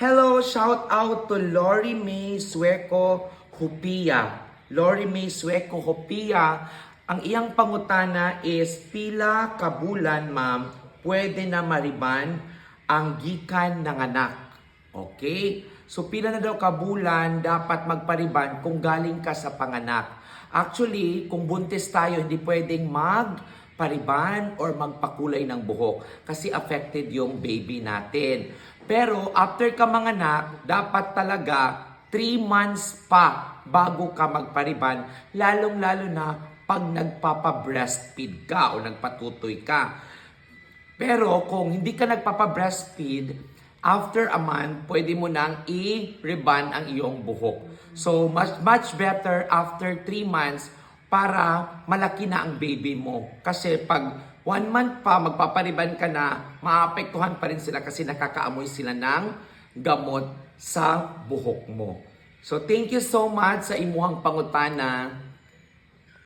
Hello, shout out to Lori May Sueco Hupia. Lori May Sueco Hupia, ang iyang pangutana is pila kabulan ma'am pwede na mariban ang gikan ng anak. Okay? So pila na daw kabulan dapat magpariban kung galing ka sa panganak. Actually, kung buntis tayo, hindi pwedeng magpariban or magpakulay ng buhok kasi affected yung baby natin. Pero after ka manganak, dapat talaga 3 months pa bago ka magpariban, lalong-lalo na pag nagpapa-breastfeed ka o nagpatutoy ka. Pero kung hindi ka nagpapa-breastfeed, after a month, pwede mo nang i-reban ang iyong buhok. So, much, much better after 3 months para malaki na ang baby mo. Kasi pag one month pa, magpapariban ka na, maapektuhan pa rin sila kasi nakakaamoy sila ng gamot sa buhok mo. So, thank you so much sa imuhang pangutana.